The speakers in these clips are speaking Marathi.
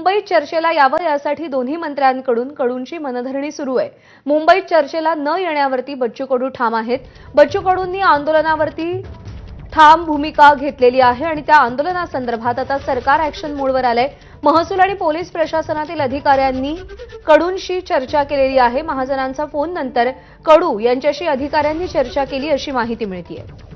मुंबईत चर्चेला यावं यासाठी दोन्ही मंत्र्यांकडून कडूंची मनधरणी सुरू आहे. मुंबईत चर्चेला न येण्यावरती बच्चू कडू ठाम आहेत. बच्चू कडूंनी आंदोलनावरती ठाम भूमिका घेतलेली आहे आणि त्या आंदोलनासंदर्भात आता सरकार ऍक्शन मोडवर आलंय. महसूल आणि पोलीस प्रशासनातील अधिकाऱ्यांनी कडूंशी चर्चा केलेली आहे. महाजनांचा फोन नंतर कडू यांच्याशी अधिकाऱ्यांनी चर्चा केली अशी माहिती मिळतीये.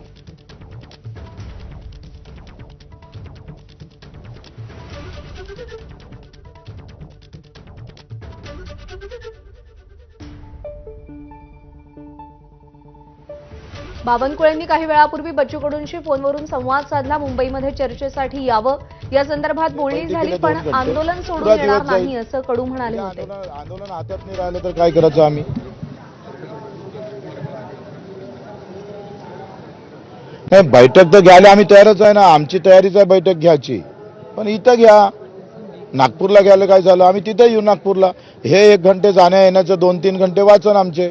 बावनकुळेंनी काही वेळापूर्वी बच्चू कडूंशी फोनवरून संवाद साधला. मुंबईमध्ये चर्चेसाठी यावं. या संदर्भात बोलणी झाली पण. आंदोलन सोडून येणार. नाही असं कडू म्हणाले होते. आंदोलन आंदोलन हातात नाही राहिलं तर काय करायचं आम्ही? नाही बैठक तर घ्यायला आम्ही तयारच आहे ना. आमची तयारीच आहे बैठक घ्यायची. पण इथं घ्या. नागपूरला घ्यायला काय झालं? आम्ही तिथं येऊ नागपूरला. हे एक घंटे जाण्या येण्याचं दोन तीन घंटे वाचन आमचे.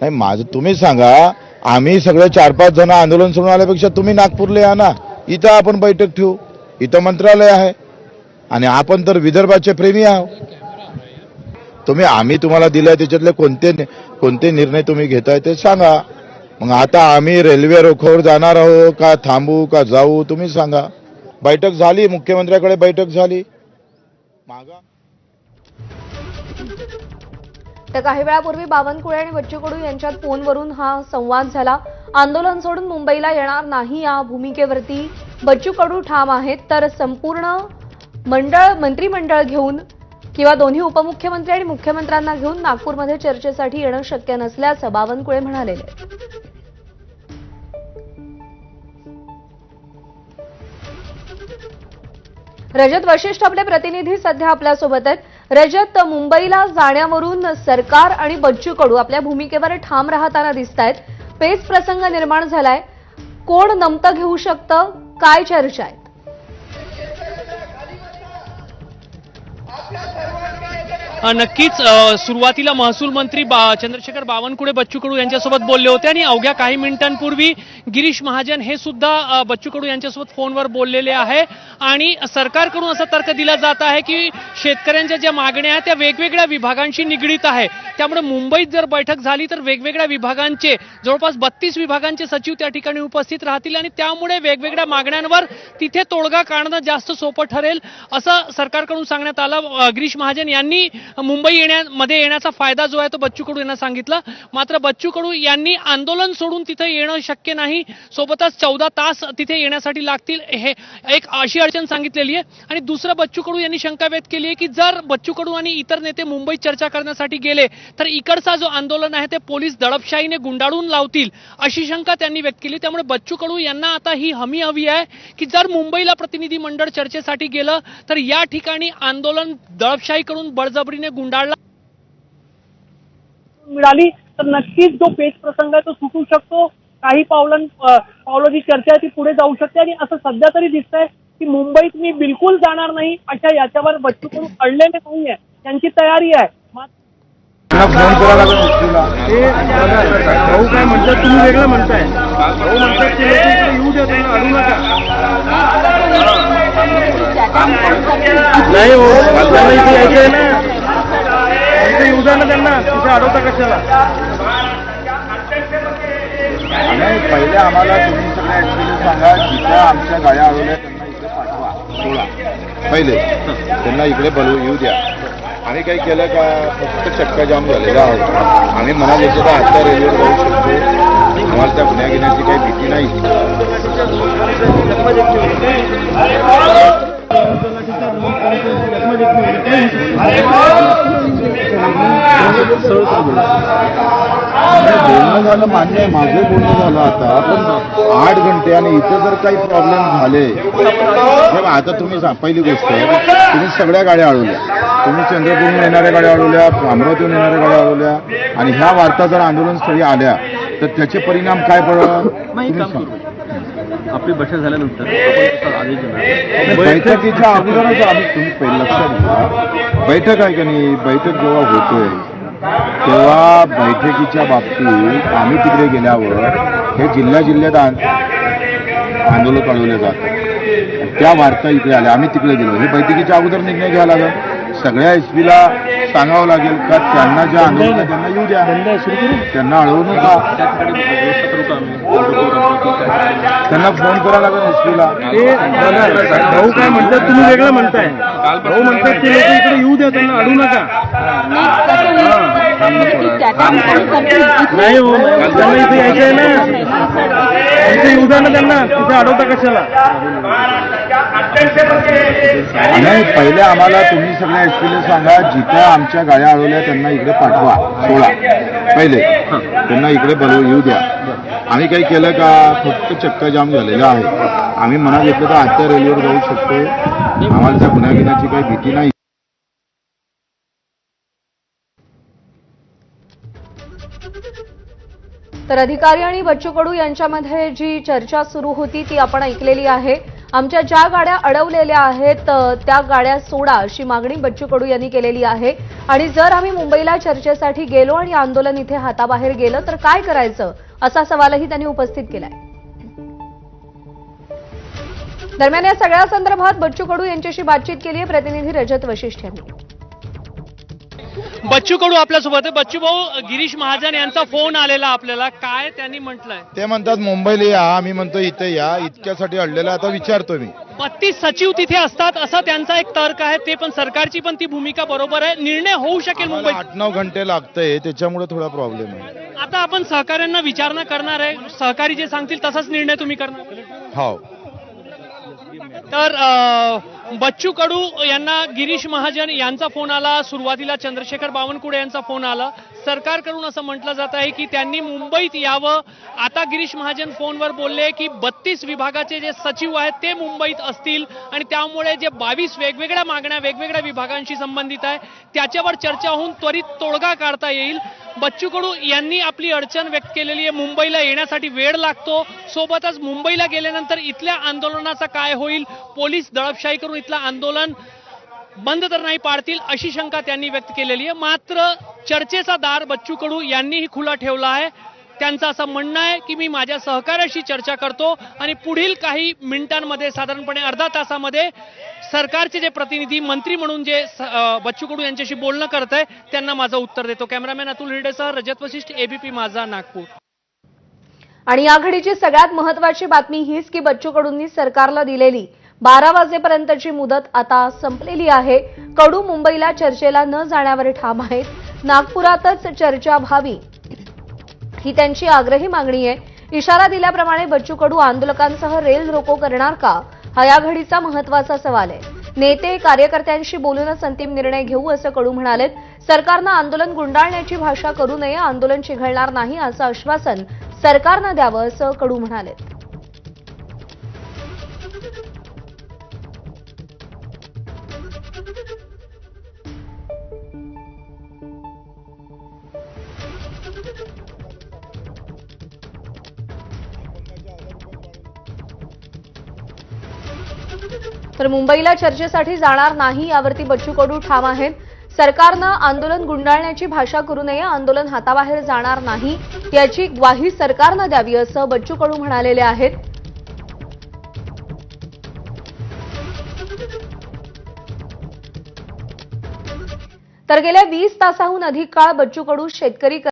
नाही माझं तुम्ही सांगा आम्ही सगळे चार पाच जण आंदोलन सोडून आल्यापेक्षा तुम्ही नागपूरला या ना. इथं आपण बैठक ठेवू. इथं मंत्रालय आहे. आणि आपण तर विदर्भाचे प्रेमी आहोत. तुम्ही आम्ही तुम्हाला दिलाय त्याच्यातले कोणते कोणते निर्णय तुम्ही घेताय ते सांगा. मग आता आम्ही रेल्वे रोखोवर जाणार आहो का थांबू का जाऊ तुम्ही सांगा. बैठक झाली मुख्यमंत्र्याकडे बैठक झाली. मागा तर काही वेळापूर्वी बावनकुळे आणि बच्चू कडू यांच्यात फोनवरून हा संवाद झाला. आंदोलन सोडून मुंबईला येणार नाही या भूमिकेवरती बच्चू कडू ठाम आहेत तर संपूर्ण मंडळ मंत्रिमंडळ घेऊन किंवा दोन्ही उपमुख्यमंत्री आणि मुख्यमंत्र्यांना घेऊन नागपूरमध्ये चर्चेसाठी येणं शक्य नसल्याचं बावनकुळे म्हणाले. रजत वशिष्ठ आपले प्रतिनिधी सध्या आपल्यासोबत आहेत. रजत मुंबईला जाण्यावरून सरकार आणि बच्चू कडू आपल्या भूमिकेवर ठाम राहताना दिसत आहेत पेच प्रसंग निर्माण झालाय. कोण नमतं घेऊ शकतं? काय चर्चा आहेत? नक्कीच सुरुवातीला महसूल मंत्री बा चंद्रशेखर बावनकुळे बच्चू कडू यांच्यासोबत बोलले होते आणि अवघ्या काही मिनिटांपूर्वी गिरीश महाजन हे सुद्धा बच्चू कडू यांच्यासोबत फोनवर बोललेले आहे. आणि सरकारकडून असा तर्क दिला जात आहे की शेतकऱ्यांच्या ज्या मागण्या आहेत त्या वेगवेगळ्या विभागांशी निगडीत आहे. त्यामुळे मुंबईत जर बैठक झाली तर वेगवेगळ्या विभागांचे जवळपास बत्तीस विभागांचे सचिव त्या ठिकाणी उपस्थित राहतील आणि त्यामुळे वेगवेगळ्या मागण्यांवर तिथे तोडगा काढणं जास्त सोपं ठरेल असं सरकारकडून सांगण्यात आलं. गिरीश महाजन यांनी मुंबई येण्यामध्ये येण्याचा फायदा जो आहे तो बच्चू कडू यांना सांगितला. मात्र बच्चू कडू यांनी आंदोलन सोडून तिथे येणं शक्य नाही. सोबतच चौदा तास तिथे येण्यासाठी लागतील. हे एक अशी अडचण सांगितलेली आहे. आणि दुसरं बच्चू कडू यांनी शंका व्यक्त केली आहे की जर बच्चू कडू आणि इतर नेते मुंबईत चर्चा करण्यासाठी गेले तर इकडचा जो आंदोलन आहे ते पोलीस दडपशाहीने गुंडाळून लावतील अशी शंका त्यांनी व्यक्त केली. त्यामुळे बच्चू कडू यांना आता ही हमी हवी आहे की जर मुंबईला प्रतिनिधी मंडळ चर्चेसाठी गेलं तर या ठिकाणी आंदोलन दडपशाहीकडून बळजबरीने गुंडाळलं. मिळाली तर नक्कीच जो पेच प्रसंग आहे तो सुटू शकतो. काही पावलं पावलं जी चर्चा आहे ती पुढे जाऊ शकते. आणि असं सध्या तरी दिसतंय की मुंबईत मी बिलकुल जाणार नाही अशा याच्यावर बच्चू कडू अडलेले नाहीये. त्यांची तयारी आहे. फोन भाऊ काय म्हणतात तुम्ही वेगळं म्हणताय. भाऊ म्हणतात ते येऊ द्या त्यांना अडू नका. नाही हो इथे यायचं आहे ना इथे येऊ द्या ना त्यांना तिथे अडवता कशाला? आणि पहिले आम्हाला तुम्ही सगळे ऍक्च्युली सांगा जिथे आमच्या गाड्या अडवल्या त्यांना इकडे पाठवा सोळा पहिले त्यांना इकडे बोलवू येऊ द्या. आणि काही केलं का फक्त चक्का जाम झालेला आहे. आणि मला जसं आत्ता आता रेल्वेवर जाऊ शकतो आम्हाला त्या गुन्ह्या घेण्याची काही भीती नाही. बोलणं झालं मान्य आहे माझं बोलणं झालं आता पण आठ घंटे आणि इथं जर काही प्रॉब्लेम झाले आता तुम्ही पहिली गोष्ट तुम्ही सगळ्या गाड्या अडवल्या. तुम्ही चंद्रपूरहून येणाऱ्या गाड्या अडवल्या अमरावतीहून येणाऱ्या गाड्या अडवल्या आणि ह्या वार्ता जर आंदोलन स्थळी आल्या तर त्याचे परिणाम काय सांगा. आपली बैठक झाल्यानंतर आपण तसा आदेश देणार बैठकीच्या अगोदरच आम्ही तुम्ही पहिलं लक्षात घ्या. बैठक आहे का नाही? बैठक जेव्हा होतोय तेव्हा बैठकीच्या बाबतीत आम्ही तिकडे गेल्यावर हे जिल्ह्या जिल्ह्यात आंदोलन कळवले जातात त्या वार्ता इकडे आल्या. आम्ही तिकडे गेलो. हे बैठकीच्या अगोदर निर्णय घ्यायला लागेल सगळ्या एस पीला सांगावं लागेल का त्यांना ज्या आंदोलन त्यांना येऊ द्या. त्यांना अडवू नका. त्यांना फोन करावा लागेल एस पीला ते भाऊ काय म्हणतात तुम्ही वेगळं म्हणताय. भाऊ म्हणतात ते लोक इकडे येऊ द्या त्यांना अडू नका. नाही हो त्यांना इथे यायचं आहे ना. इथे येऊ द्या ना त्यांना तिथे अडवता कशाला? नाही पहिले आम्हाला तुम्ही सगळ्या एस पीला सांगा जिथं आमच्या गाड्या अडवल्या त्यांना इकडे पाठवा सोळा पहिले. त्यांना इकडे बोलवू येऊ द्या. आम्ही काही केलं का? फक्त चक्काजाम झालेला आहे. आम्ही मनात घेतलं तर आजच्या रेल्वेवर जाऊ शकतो. आम्हाला त्या गुन्हा काही भीती नाही. तर अधिकारी आणि बच्चू कडू यांच्यामध्ये जी चर्चा सुरू होती ती आपण ऐकलेली आहे. आमच्या ज्या गाड्या अडवलेल्या आहेत त्या गाड्या सोडा अशी मागणी बच्चू कडू यांनी केलेली आहे. आणि जर आम्ही मुंबईला चर्चेसाठी गेलो आणि आंदोलन इथे हाताबाहेर गेलं तर काय करायचं? असा सवालही त्यांनी उपस्थित केलाय. दरम्यान या सगळ्या संदर्भात बच्चू कडू यांच्याशी बातचीत केली आहे प्रतिनिधी रजत वशिष्ठ यांनी. बच्चू कडू आपल्यासोबत आहे. बच्चू भाऊ गिरीश महाजन यांचा फोन आलेला आपल्याला. काय त्यांनी म्हटलंय? ते म्हणतात मुंबईला या आम्ही म्हणतो इथे या. इतक्यासाठी अडलेला आता विचारतो मी. बत्तीस सचिव तिथे असतात असा त्यांचा एक तर्क आहे. ते पण सरकारची पण ती भूमिका बरोबर आहे. निर्णय होऊ शकेल मुंबईत आठ नऊ घंटे लागतंय. त्याच्यामुळे थोडा प्रॉब्लेम आहे. आता आपण सहकाऱ्यांना विचारणा करणार आहे. सहकारी जे सांगतील तसाच निर्णय तुम्ही करणार? हो. तर बच्चू कडू यांना गिरीश महाजन यांचा फोन आला सुरुवातीला चंद्रशेखर बावनकुळे यांचा फोन आला. सरकारकडून असं म्हटलं जात आहे की त्यांनी मुंबईत यावं. आता गिरीश महाजन फोनवर बोलले की बत्तीस विभागाचे जे सचिव आहेत ते मुंबईत असतील आणि त्यामुळे जे बावीस वेगवेगळ्या मागण्या वेगवेगळ्या विभागांशी संबंधित आहे त्याच्यावर चर्चा होऊन त्वरित तोडगा काढता येईल. बच्चू कडू यांनी आपली अडचण व्यक्त केलेली आहे. मुंबईला येण्यासाठी वेळ लागतो. सोबतच मुंबईला गेल्यानंतर इथल्या आंदोलनाचा काय होईल? पोलीस दडपशाही करून इथलं आंदोलन बंद तर नाही पाडतील अशी शंका त्यांनी व्यक्त केलेली आहे. मात्र चर्चेचा दार बच्चू कडू यांनीही खुला ठेवला आहे. त्यांचं असं म्हणणं आहे की मी माझ्या सहकार्याशी चर्चा करतो आणि पुढील काही मिनिटांमध्ये साधारणपणे अर्धा तासामध्ये सरकारचे जे प्रतिनिधी मंत्री म्हणून जे बच्चू कडू यांच्याशी बोलणं करत आहे त्यांना माझं उत्तर देतो. कॅमेरामॅन अतुल हिरडेसह रजत वशिष्ठ एबीपी माझा नागपूर. आणि या घडीची सगळ्यात महत्वाची बातमी हीच की बच्चू कडूंनी सरकारला दिलेली. बारा वाजेपर्यंतची मुदत आता संपलेली आहे. कडू मुंबईला चर्चेला न जाण्यावर ठाम आहेत. नागपुरातच चर्चा व्हावी. ही त्यांची आग्रही मागणी आहे. इशारा दिल्याप्रमाणे बच्चू कडू आंदोलकांसह रेल रोको करणार का? हा या घडीचा महत्त्वाचा सवाल आहे. नेते कार्यकर्त्यांशी बोलूनच अंतिम निर्णय घेऊ असं कडू म्हणालेत. सरकारनं आंदोलन गुंडाळण्याची भाषा करू नये आंदोलन चिघळणार नाही असं आश्वासन सरकारनं द्यावं असं कडू म्हणालेत. तर मुंबईला चर्चेसाठी जाणार नाही यावरती बच्चू कडू ठाम आहेत. सरकारनं आंदोलन गुंडाळण्याची भाषा करू नये आंदोलन हाताबाहेर जाणार नाही याची ग्वाही सरकारनं द्यावी असं बच्चू कडू म्हणालेले आहेत. तर गेल्या वीस तासाहून अधिक काळ बच्चू कडू शेतकरी